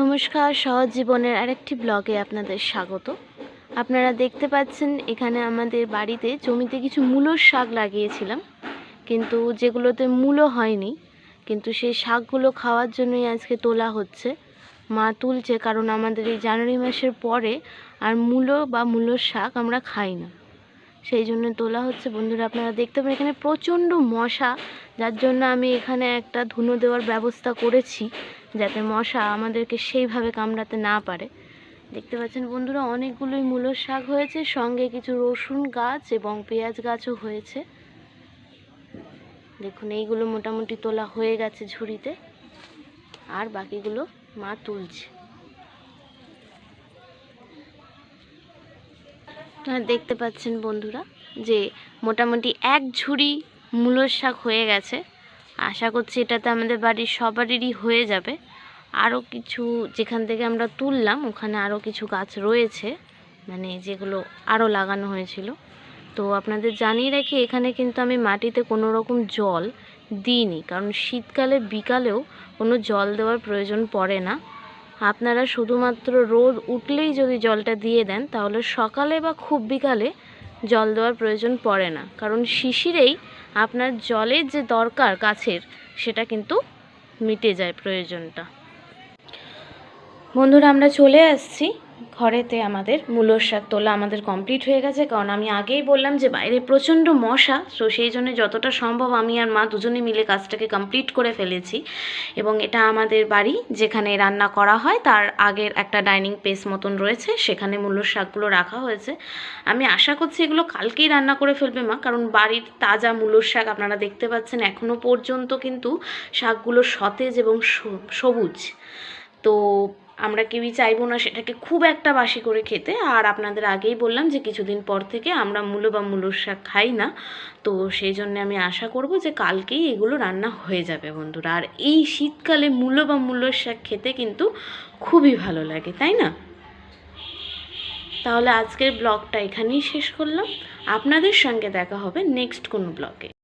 নমস্কার, সহজ জীবনের আরেকটি ব্লগে আপনাদের স্বাগত। আপনারা দেখতে পাচ্ছেন, এখানে আমাদের বাড়িতে জমিতে কিছু মূলোর শাক লাগিয়েছিলাম। কিন্তু যেগুলোতে মূলো হয়নি, কিন্তু সেই শাকগুলো খাওয়ার জন্যই আজকে তোলা হচ্ছে। মা তুলছে, কারণ আমাদের এই জানুয়ারি মাসের পরে আর মূলো বা মূলোর শাক আমরা খাই না। সেই জন্য তোলা হচ্ছে। বন্ধুরা, আপনারা দেখতে পাবেন, এখানে প্রচণ্ড মশা, যার জন্য আমি এখানে একটা ধুনো দেওয়ার ব্যবস্থা করেছি। যাতে মশা আমাদেরকে সেইভাবে কামড়াতে না পারে। দেখতে পাচ্ছেন বন্ধুরা, অনেকগুলোই মূলোর শাক হয়েছে, সঙ্গে কিছু রসুন গাছ এবং পেঁয়াজ গাছও হয়েছে। দেখুন, এইগুলো মোটামুটি তোলা হয়ে গেছে ঝুড়িতে। আর বাকিগুলো মা তুলছে। আপনারা দেখতে পাচ্ছেন বন্ধুরা যে মোটামুটি এক ঝুড়ি মূলোর শাক হয়ে গেছে। আশা করছি এটাতে আমাদের বাড়ির সবারই হয়ে যাবে। আরও কিছু যেখান থেকে আমরা তুললাম, ওখানে আরও কিছু গাছ রয়েছে মানে যেগুলো আরও লাগানো হয়েছিল। তো আপনাদের জানিয়ে রাখি, এখানে কিন্তু আমি মাটিতে কোনো রকম জল দিইনি, কারণ শীতকালে, বিকালেও কোনো জল দেওয়ার প্রয়োজন পড়ে না। আপনারা শুধুমাত্র রোদ উঠলেই যদি জলটা দিয়ে দেন, তাহলে সকালে বা খুব বিকালে জল দেওয়ার প্রয়োজন পড়ে না। কারণ শিশিরেই আপনার জলের যে দরকার গাছের, সেটা কিন্তু মিটে যায় প্রয়োজনটা। বন্ধুরা, আমরা চলে আসছি ঘরেতে আমাদের মূলোর শাক তোলা আমাদের কমপ্লিট হয়ে গেছে, কারণ আমি আগেই বললাম যে বাইরে প্রচণ্ড মশা, তো সেই জন্য যতটা সম্ভব আমি আর মা দুজনে মিলে কাজটাকে কমপ্লিট করে ফেলেছি। এবং এটা আমাদের বাড়ি যেখানে রান্না করা হয়, তার আগের একটা ডাইনিং পেস মতন রয়েছে, সেখানে মূলোর শাকগুলো রাখা হয়েছে। আমি আশা করছি এগুলো কালকেই রান্না করে ফেলবে মা, কারণ বাড়ির তাজা মূলোর শাক আপনারা দেখতে পাচ্ছেন এখনও পর্যন্ত কিন্তু শাকগুলো সতেজ এবং সবুজ। তো আমরা কেউই চাইব না সেটাকে খুব একটা বাসি করে খেতে। আর আপনাদের আগেই বললাম যে কিছুদিন পর থেকে আমরা মূলো বা মূলোর শাক খাই না। তো সেই জন্য আমি আশা করব যে কালকেই এগুলো রান্না হয়ে যাবে বন্ধুরা। আর এই শীতকালে মূলো বা মূলোর শাক খেতে কিন্তু খুবই ভালো লাগে, তাই না? তাহলে আজকের ব্লগটা এখানেই শেষ করলাম। আপনাদের সঙ্গে দেখা হবে নেক্সট কোনো ব্লগে।